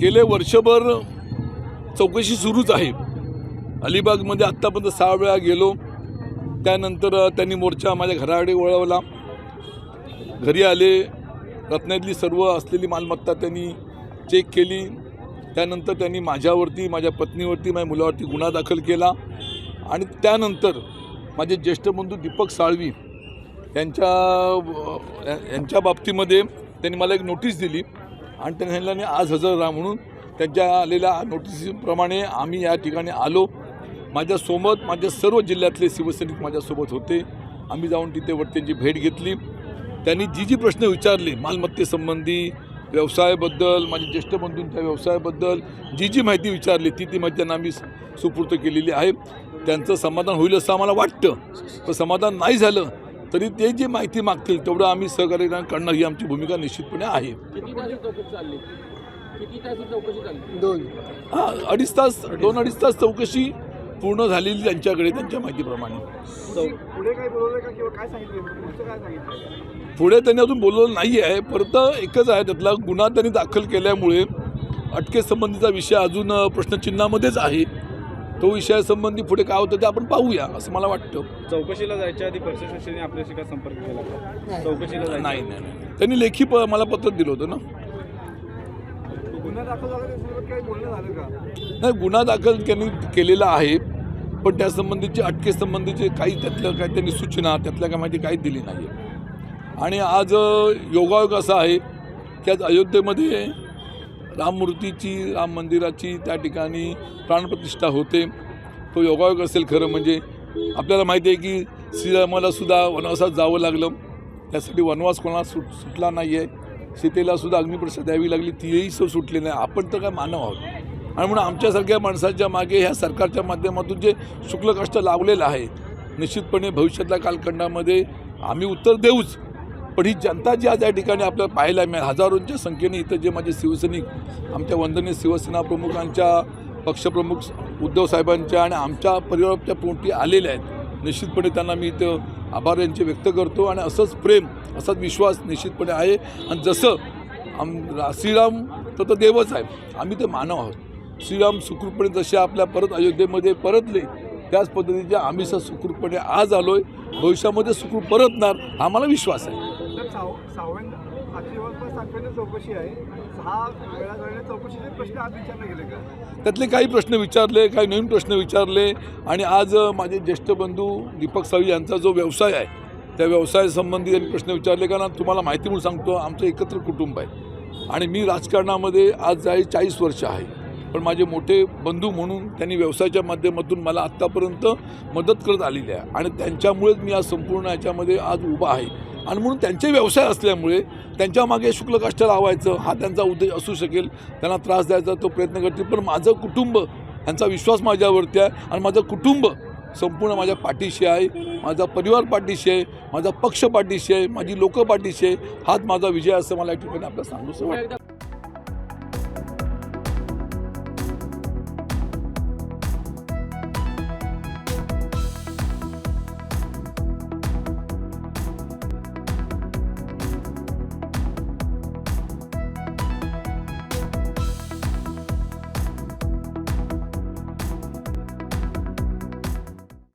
गेले वर्षभर चौकशी सुरूच आहे. अलिबागमध्ये आत्तापर्यंत सहा वेळा गेलो. त्यानंतर त्यांनी मोर्चा माझ्या घराकडे वळवला. घरी आले. रत्नातली सर्व असलेली मालमत्ता त्यांनी चेक केली. त्यानंतर त्यांनी माझ्यावरती माझ्या पत्नीवरती माझ्या मुलावरती गुन्हा दाखल केला. आणि त्यानंतर माझे ज्येष्ठ बंधू दीपक साळवी यांच्या यांच्या बाबतीमध्ये त्यांनी मला एक नोटीस दिली. आणि त्यांनी सांगितलं आज हजर राहा म्हणून त्यांच्या आलेल्या नोटिसीप्रमाणे आम्ही या ठिकाणी आलो. माझ्यासोबत माझ्या सर्व जिल्ह्यातले शिवसैनिक माझ्यासोबत होते. आम्ही जाऊन तिथे वरत्यांची भेट घेतली. त्यांनी जी जी प्रश्न विचारले मालमत्तेसंबंधी व्यवसायाबद्दल माझ्या ज्येष्ठ बंधूंच्या व्यवसायाबद्दल जी जी माहिती विचारली ती ती माहिती त्यांना आम्ही सुपूर्त केलेली आहे. त्यांचं समाधान होईल असं आम्हाला वाटतं. पण समाधान नाही झालं तरी ते जी माहिती मागतील तेवढं आम्ही सहकार्य करणं ही आमची भूमिका निश्चितपणे आहे. किती तास ही चौकशी चालली? किती तास चौकशी चालली? दोन. अडीच तास दोन अडीच तास चौकशी पूर्ण झालेली त्यांच्याकडे त्यांच्या माहितीप्रमाणे. पुढे काय बोलवलं का किंवा काय सांगितलं पुढचं काय सांगितलं पुढे त्यांनी अजून बोलवलं नाही आहे परत एकच आहे त्यातला गुन्हा त्यांनी दाखल केल्यामुळे अटकेसंबंधीचा विषय अजून प्रश्नचिन्हामध्येच आहे. तो विषयासंबंधी पुढे काय होतं ते आपण पाहूया असं मला वाटतं. चौकशीला जायच्या आधी परसेशन आपल्याशी काय संपर्क केला? का चौकशीला जायच्या नाही नाही नाही. त्यांनी लेखी प मला पत्र दिलं होतं ना. गुन्हा दाखल झाला त्यासोबत काही बोलणं झालं का? नाही गुन्हा दाखल त्यांनी केलेला आहे पण त्यासंबंधीची अटकेसंबंधीचे काही त्यातलं काही त्यांनी सूचना त्यातल्या काय माहिती काहीच दिली नाही आहे आणि आज अ, योगायोग असा आहे की आज अयोध्येमध्ये राममूर्तीची राम मंदिराची त्या ठिकाणी प्राणप्रतिष्ठा होते. तो योगायोग असेल खरं म्हणजे आपल्याला माहिती आहे की श्रीरामाला सुद्धा वनवासात जावं लागलं. त्यासाठी वनवास कोणाला सुट सुटला नाही आहे सीतेला सुद्धा द्यावी लागली. तीही सो सुटली नाही. आपण तर काय मानव आहोत? आणि म्हणून आमच्यासारख्या माणसाच्या मागे ह्या सरकारच्या माध्यमातून जे शुक्ल कष्ट लावलेलं आहे निश्चितपणे भविष्यातल्या कालखंडामध्ये आम्ही उत्तर देऊच. पण ही जनता जी आज या ठिकाणी आपल्याला पाहायला मिळेल हजारोंच्या संख्येने इथं जे माझे शिवसैनिक आमच्या वंदनीय शिवसेना प्रमुखांच्या पक्षप्रमुख उद्धव साहेबांच्या आणि आमच्या परिवाराच्या पोटी आलेल्या आहेत. निश्चितपणे त्यांना मी इथं आभार यांचे व्यक्त करतो आणि असंच प्रेम असाच विश्वास निश्चितपणे आहे. आणि जसं आम श्रीराम तर तर देवच आहे. आम्ही ते मानव आहोत. श्रीराम सुखरूपपणे जसे आपल्या परत अयोध्येमध्ये परतले त्याच पद्धतीच्या आम्ही सुखरूपपणे आज आलो आहे भविष्यामध्ये सुखरूप परतणार हा मला विश्वास आहे. साव सावंत आजची जवळपास सातव्यांदा चौकशी आहे. सहा वेळा झालेल्या चौकशीचे प्रश्न आज विचारले गेले का? त्यातले काही प्रश्न विचारले काही नवीन प्रश्न विचारले आणि आज माझे ज्येष्ठ बंधू दीपक सावी यांचा जो व्यवसाय आहे त्या व्यवसायासंबंधी त्यांनी प्रश्न विचारले कारण तुम्हाला माहिती म्हणून सांगतो आमचं एकत्र कुटुंब आहे. आणि मी राजकारणामध्ये आज जाई चाळीस वर्ष आहे. पण माझे मोठे बंधू म्हणून त्यांनी व्यवसायाच्या माध्यमातून मला आत्तापर्यंत मदत करत आलेली आहे. आणि त्यांच्यामुळेच मी आज संपूर्ण याच्यामध्ये आज उभा आहे. आणि म्हणून त्यांचे व्यवसाय असल्यामुळे त्यांच्या मागे शुक्ल कष्ट लावायचं हा त्यांचा उद्देश असू शकेल त्यांना त्रास द्यायचा तो प्रयत्न करतील. पण माझं कुटुंब यांचा विश्वास माझ्यावरती आहे आणि माझं कुटुंब संपूर्ण माझ्या पाठीशी आहे माझा परिवार पाठीशी आहे माझा पक्ष पाठीशी आहे माझी लोकं पाठीशी आहे. हाच माझा विजय असं मला या ठिकाणी आपल्याला सांगू शकतो.